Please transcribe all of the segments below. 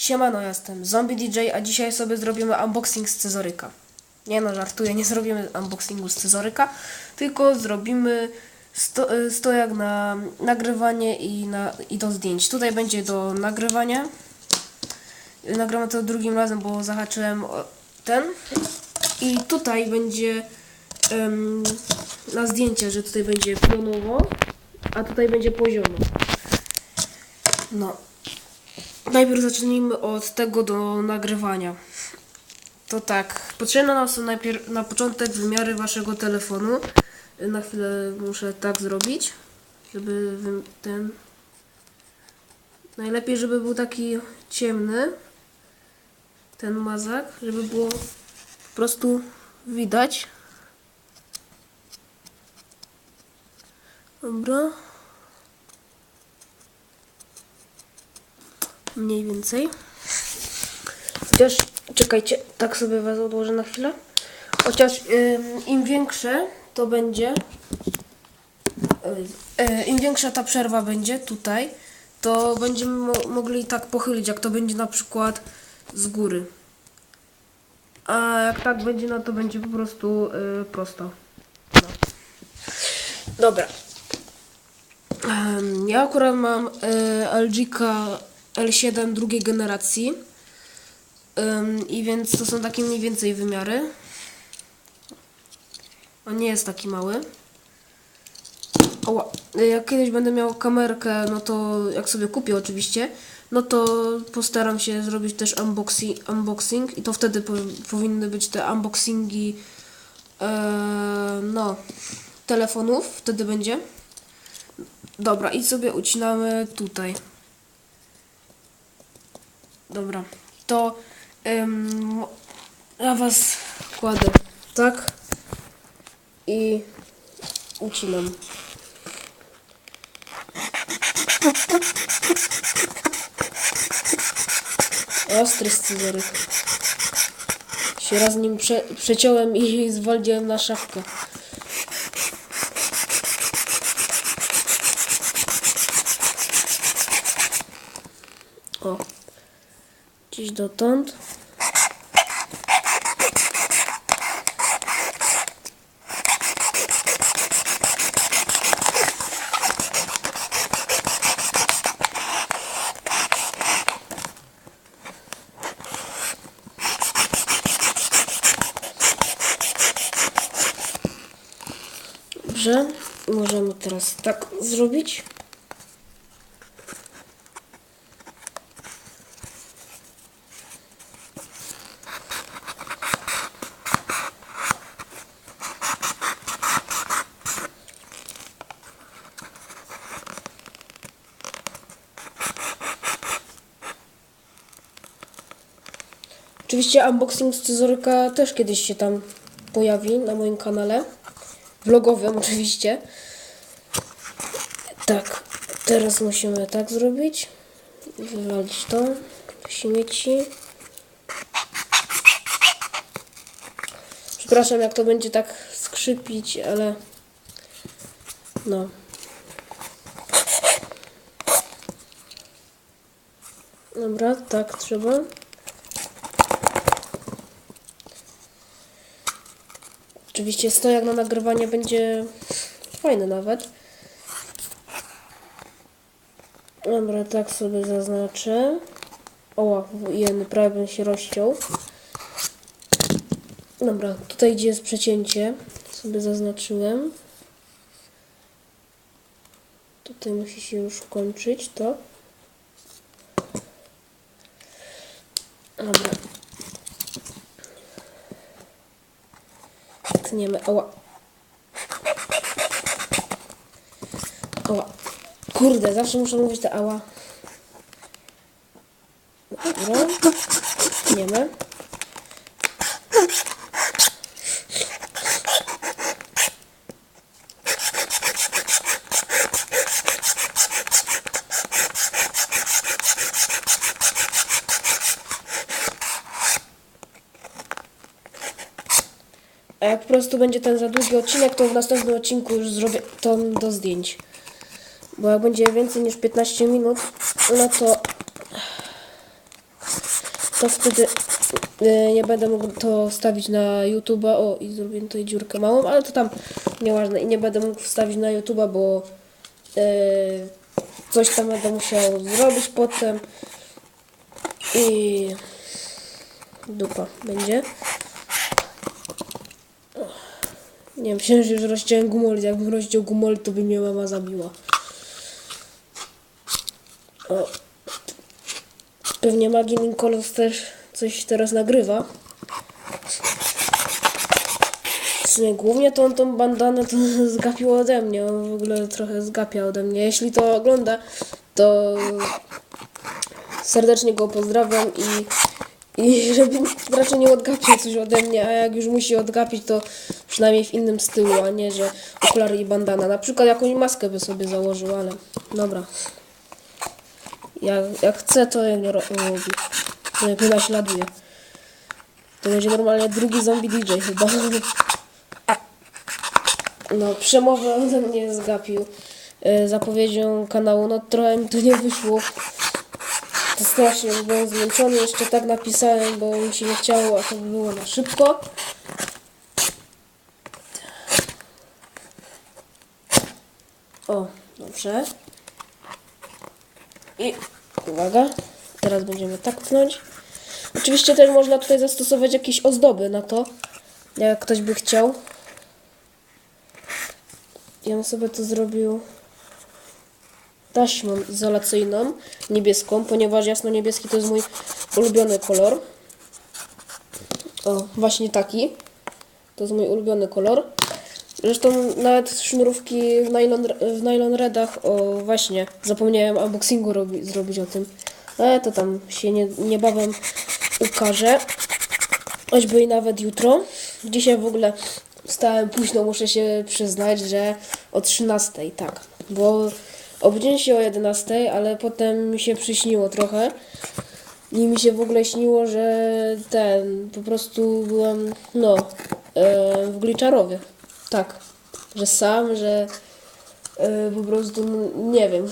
Siemano, jestem Zombie DJ, a dzisiaj sobie zrobimy unboxing z scyzoryka. Nie no, żartuję, nie zrobimy unboxingu z scyzoryka, tylko zrobimy sto, y, stojak na nagrywanie i, na, i do zdjęć. Tutaj będzie do nagrywania. Nagramy to drugim razem, bo zahaczyłem ten. I tutaj będzie em, na zdjęcie, że tutaj będzie pionowo, a tutaj będzie poziomo. No. Najpierw zacznijmy od tego do nagrywania. To tak, potrzebne nam są najpierw na początek wymiary waszego telefonu. Na chwilę muszę tak zrobić, żeby ten. Najlepiej, żeby był taki ciemny. Ten mazak, żeby było po prostu widać. Dobra. Mniej więcej. Chociaż, czekajcie, tak sobie was odłożę na chwilę. Chociaż ym, im większe to będzie, y, y, im większa ta przerwa będzie tutaj, to będziemy mo- mogli tak pochylić, jak to będzie na przykład z góry. A jak tak będzie, no to będzie po prostu y, prosto. No. Dobra. Ja akurat mam y, LG L7 drugiej generacji. Ym, I więc to są takie mniej więcej wymiary. On nie jest taki mały. Oła. Jak kiedyś będę miał kamerkę, no to jak sobie kupię oczywiście, no to postaram się zrobić też unboxing, unboxing i to wtedy po, powinny być te unboxingi e, no telefonów, wtedy będzie. Dobra, i sobie ucinamy tutaj. Dobra, to ym, ja was kładę tak i ucinam. Ostry scyzoryk. Się raz nim prze, przeciąłem i zwaldziłem na szafkę. O. Gdzieś dotąd. Dobrze, możemy teraz tak zrobić. Oczywiście unboxing scyzoryka też kiedyś się tam pojawi na moim kanale. Vlogowym oczywiście. Tak, teraz musimy tak zrobić. Wywalić to. Śmieci. Przepraszam, jak to będzie tak skrzypić, ale no. Dobra, tak trzeba. Oczywiście stojak na nagrywanie będzie fajny nawet. Dobra, tak sobie zaznaczę. O, jeden prawie bym się rozciął. Dobra, tutaj gdzie jest przecięcie, sobie zaznaczyłem. Tutaj musi się już kończyć to. Dobra. Tniemy. Ała. Ała. Kurde, zawsze muszę mówić te ała. Dobra. Tniemy. A jak po prostu będzie ten za długi odcinek, to w następnym odcinku już zrobię to do zdjęć. Bo jak będzie więcej niż 15 minut, no to to wtedy e, nie będę mógł to wstawić na YouTube'a. O, i zrobiłem tutaj dziurkę małą, ale to tam nieważne. I nie będę mógł wstawić na YouTube'a, bo e, coś tam będę musiał zrobić potem. I dupa będzie. Nie wiem, myślałem, że już rozciąłem gumolit. Jakbym rozciął gumolit, to by mnie mama zabiła. O. Pewnie Magin Kolos też coś teraz nagrywa. Głównie on tą bandanę to zgapił ode mnie. On w ogóle trochę zgapia ode mnie. Jeśli to ogląda, to serdecznie go pozdrawiam i, i żeby raczej nie odgapiał coś ode mnie, a jak już musi odgapić, to przynajmniej w innym stylu, a nie, że okulary i bandana. Na przykład jakąś maskę by sobie założył, ale dobra. Jak, jak chce, to ja nie ro- robi. Mnie naśladuje. To będzie normalnie drugi zombie DJ chyba. No, przemowę ode mnie zgapił e, zapowiedzią kanału. No trochę mi to nie wyszło. To strasznie, bo byłem zmęczony. Jeszcze tak napisałem, bo mi się nie chciało, a to by było na szybko. O, dobrze. I uwaga, teraz będziemy tak pchnąć. Oczywiście też można tutaj zastosować jakieś ozdoby na to, jak ktoś by chciał. Ja bym sobie to zrobił taśmą izolacyjną, niebieską, ponieważ jasno-niebieski to jest mój ulubiony kolor. O, właśnie taki. To jest mój ulubiony kolor. Zresztą nawet sznurówki w nylon, w nylon redach, o właśnie, zapomniałem unboxingu robi, zrobić o tym. Ale to tam się nie, niebawem ukaże. Choćby i nawet jutro. Dzisiaj w ogóle wstałem późno, muszę się przyznać, że o 13, tak. Bo obudziłem się o 11, ale potem mi się przyśniło trochę. I mi się w ogóle śniło, że ten, po prostu byłem, no, e, w Gliczarowie. Tak, że sam, że e, po prostu, nie wiem,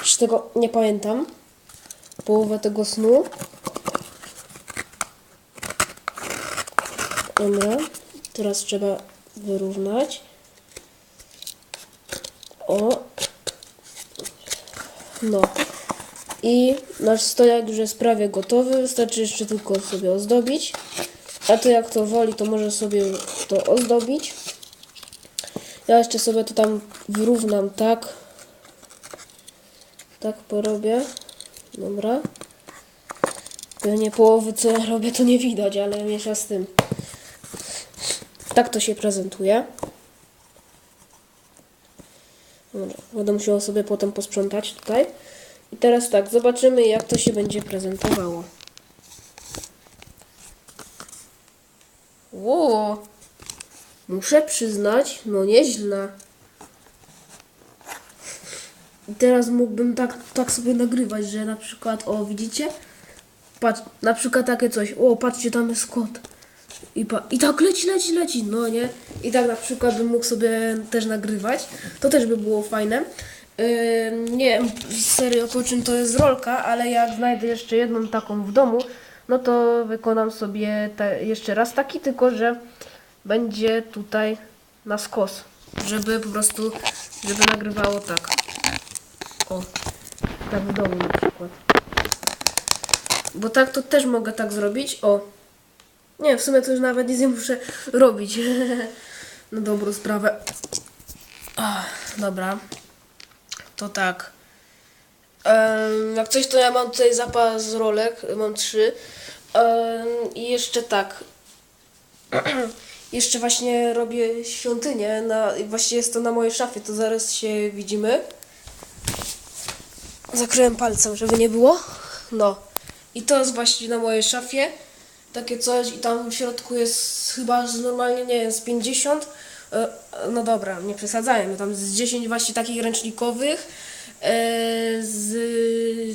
już tego nie pamiętam. Połowę tego snu. Dobra, teraz trzeba wyrównać. O. No. I nasz stojak już jest prawie gotowy, wystarczy jeszcze tylko sobie ozdobić. A to jak to woli, to może sobie to ozdobić. Ja jeszcze sobie to tam wyrównam tak. Tak porobię. Dobra. Pewnie połowy co ja robię to nie widać, ale miesza z tym. Tak to się prezentuje. Dobra, będę musiała sobie potem posprzątać tutaj. I teraz tak, zobaczymy jak to się będzie prezentowało. Ło! Muszę przyznać, no nieźle. I teraz mógłbym tak, tak sobie nagrywać, że na przykład, o widzicie? Patrz, na przykład takie coś, o patrzcie tam jest kot. I, pa, I tak leci, leci, leci, no nie? I tak na przykład bym mógł sobie też nagrywać. To też by było fajne. Yy, nie wiem serio po czym to jest rolka, ale jak znajdę jeszcze jedną taką w domu, no to wykonam sobie jeszcze raz taki, tylko że będzie tutaj na skos. Żeby po prostu, żeby nagrywało tak. O, tak w domu na przykład. Bo tak to też mogę tak zrobić. O. Nie, w sumie to już nawet nic nie muszę robić. Na dobrą sprawę. Ach, dobra. To tak. Jak coś, to ja mam tutaj zapas rolek. Mam trzy. I jeszcze tak. jeszcze właśnie robię świątynię. Na, właśnie jest to na mojej szafie. To zaraz się widzimy. Zakryłem palcem, żeby nie było. No. I to jest właśnie na mojej szafie. Takie coś i tam w środku jest chyba z normalnie, nie wiem, z 50. e, No dobra, nie przesadzajmy. Tam z 10 właśnie takich ręcznikowych. e, Z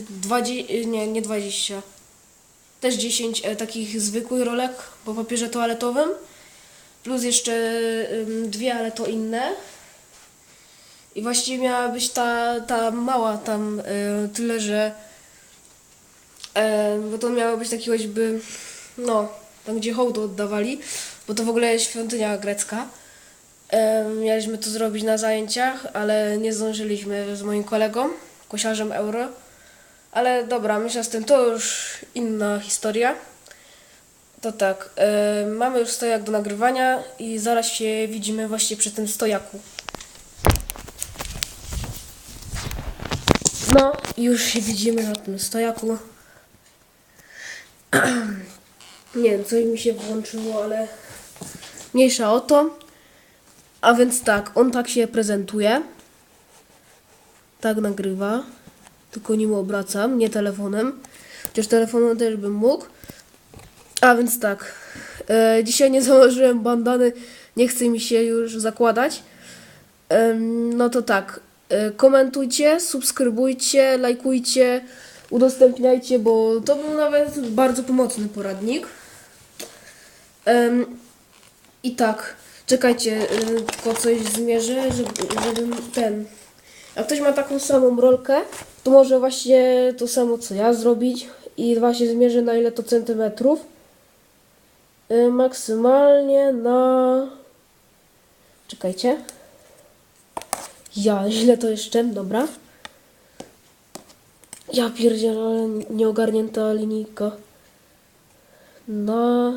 20, nie, nie 20. Też 10 e, takich zwykłych rolek po papierze toaletowym. Plus jeszcze dwie, ale to inne. I właściwie miała być ta, ta mała tam tyle, że bo to miało być takie choćby, no, tam gdzie hołdu oddawali, bo to w ogóle jest świątynia grecka. E, mieliśmy to zrobić na zajęciach, ale nie zdążyliśmy z moim kolegą, kosiarzem euro. Ale dobra, myślę z tym to już inna historia. To tak, e, mamy już stojak do nagrywania i zaraz się widzimy właśnie przy tym stojaku. No, już się widzimy na tym stojaku. Nie wiem, coś mi się włączyło, ale mniejsza o to. A więc tak, on tak się prezentuje. Tak nagrywa. Tylko nim obracam, nie telefonem. Chociaż telefonem też bym mógł. A więc tak. E, dzisiaj nie założyłem bandany. Nie chce mi się już zakładać. Em, no to tak. E, komentujcie, subskrybujcie, lajkujcie, udostępniajcie, bo to był nawet bardzo pomocny poradnik. I tak, czekajcie, y, tylko coś zmierzę, żeby, żebym ten. Jak ktoś ma taką samą rolkę, to może właśnie to samo co ja zrobić i właśnie zmierzę na ile to centymetrów. Y, maksymalnie na. Czekajcie. Ja, źle to jeszcze, dobra. Ja pierdzielę, ale nieogarnięta linijka. Na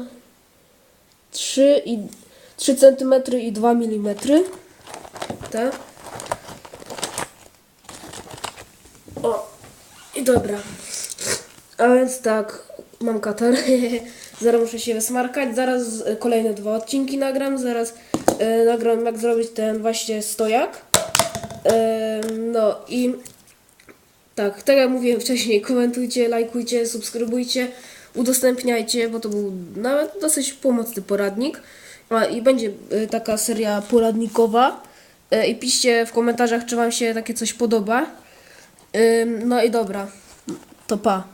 3 i 3 cm i 2 mm. Tak. O, i dobra. A więc tak, mam katar. zaraz muszę się wysmarkać. Zaraz e, kolejne dwa odcinki nagram. Zaraz e, nagram jak zrobić ten właśnie stojak. No i tak, tak jak mówiłem wcześniej, komentujcie, lajkujcie, subskrybujcie, udostępniajcie, bo to był nawet dosyć pomocny poradnik. I będzie y, taka seria poradnikowa. Y, I piszcie w komentarzach, czy Wam się takie coś podoba. No i dobra, to pa.